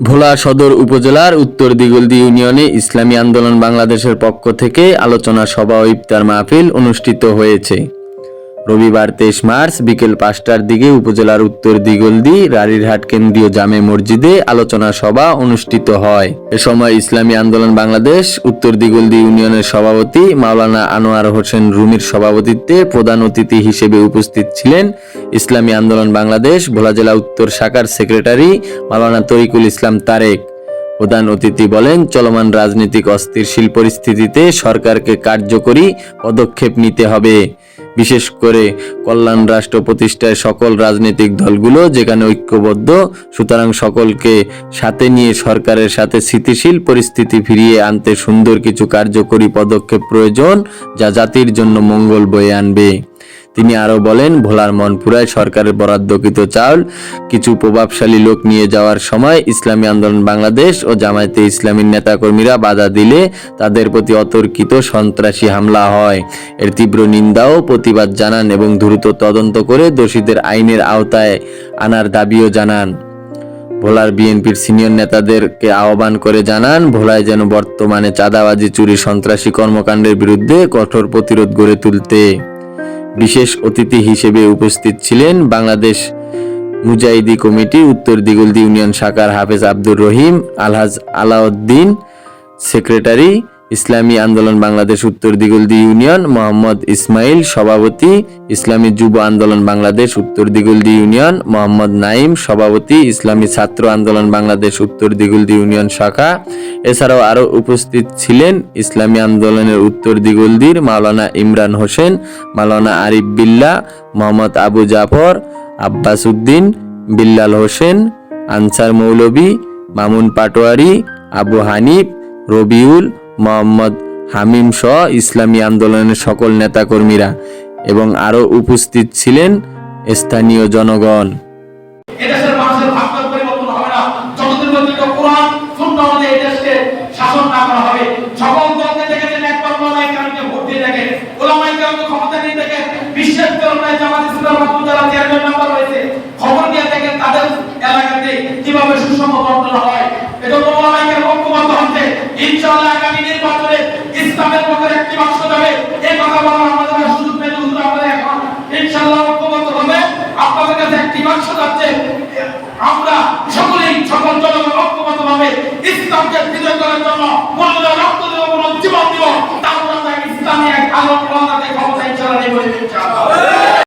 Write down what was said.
ভোলা সদর উপজেলার উত্তর দিগলদি ইউনিয়নে ইসলামী আন্দোলন বাংলাদেশের পক্ষ থেকে আলোচনা সভা ও ইফতার মাহফিল অনুষ্ঠিত হয়েছে। রবিবার তেইশ মার্চ বিকেল পাঁচটার দিকে উপজেলার উত্তর দিগলদি, রারিরহাট কেন্দ্রীয় জামে মসজিদে আলোচনা সভা অনুষ্ঠিত হয়। এ সময় ইসলামী আন্দোলন বাংলাদেশ, উত্তর দিগলদি ইউনিয়নের সভাপতি মাওলানা আনোয়ার হোসেন রুমির সভাপতিত্বে প্রধান অতিথি হিসেবে উপস্থিত ছিলেন ইসলামী আন্দোলন বাংলাদেশ, ভোলা জেলা উত্তর শাখার সেক্রেটারি মাওলানা তরিকুল ইসলাম তারেক। প্রধান অতিথি বলেন, চলমান রাজনৈতিক অস্থিরশীল পরিস্থিতিতে সরকারকে কার্যকরী পদক্ষেপ নিতে হবে। বিশেষ করে কল্যাণ রাষ্ট্র প্রতিষ্ঠায় সকল রাজনৈতিক দলগুলো যেখানে ঐক্যবদ্ধ, সুতরাং সকলকে সাথে নিয়ে সরকারের সাথে স্থিতিশীল পরিস্থিতি ফিরিয়ে আনতে সুন্দর কিছু কার্যকরী পদক্ষেপ প্রয়োজন, যা জাতির জন্য মঙ্গল বয়ে আনবে। তিনি আরও বলেন, ভোলার মনপুরায় সরকারের বরাদ্দকৃত চাউল কিছু প্রভাবশালী লোক নিয়ে যাওয়ার সময় ইসলামী আন্দোলন বাংলাদেশ ও জামায়াতে ইসলামীর নেতাকর্মীরা বাধা দিলে তাদের প্রতি অতর্কিত সন্ত্রাসী হামলা হয়। এর তীব্র নিন্দা ও প্রতিবাদ জানান এবং দ্রুত তদন্ত করে দোষীদের আইনের আওতায় আনার দাবিও জানান। ভোলার বিএনপির সিনিয়র নেতাদেরকে আহ্বান করে জানান, ভোলায় যেন বর্তমানে চাঁদাবাজি, চুরি, সন্ত্রাসী কর্মকাণ্ডের বিরুদ্ধে কঠোর প্রতিরোধ গড়ে তুলতে। বিশেষ অতিথি হিসেবে উপস্থিত ছিলেন বাংলাদেশ মুজাহিদি কমিটি, উত্তর দিগলদি ইউনিয়ন শাখার হাফেজ আব্দুর রহিম, আলহাজ আলাউদ্দিন, সেক্রেটারি ইসলামী আন্দোলন বাংলাদেশ উত্তর দিগলদি ইউনিয়ন, মোহাম্মদ ইসমাইল সভাপতি, ইসলামী যুব আন্দোলন বাংলাদেশ উত্তর দিগলদি ইউনিয়ন, মোহাম্মদ নাইম সভাপতি, ইসলামী ছাত্র আন্দোলন বাংলাদেশ উত্তর দিগলদি ইউনিয়ন শাখা। এছাড়াও আরও উপস্থিত ছিলেন ইসলামী আন্দোলনের উত্তর দিগলদির মাওলানা ইমরান হোসেন, মাওলানা আরিফ বিল্লা, মোহাম্মদ আবু জাফর, আব্বাস উদ্দিন, বিল্লাল হোসেন, আনসার মৌলভী মামুন পাটোয়ারি, আবু হানিফ, রবিউল মোহাম্মদ হামিম সহ ইসলামী আন্দোলনের সকল নেতাকর্মীরা এবং আরও উপস্থিত ছিলেন স্থানীয় জনগণ। পর্যন্ত কোরআন আমরা সকলেই সকল জনগণ ঐক্যবদ্ধ ভাবে ইসলামকে বিজয় করার জন্য মূল্যবান রক্ত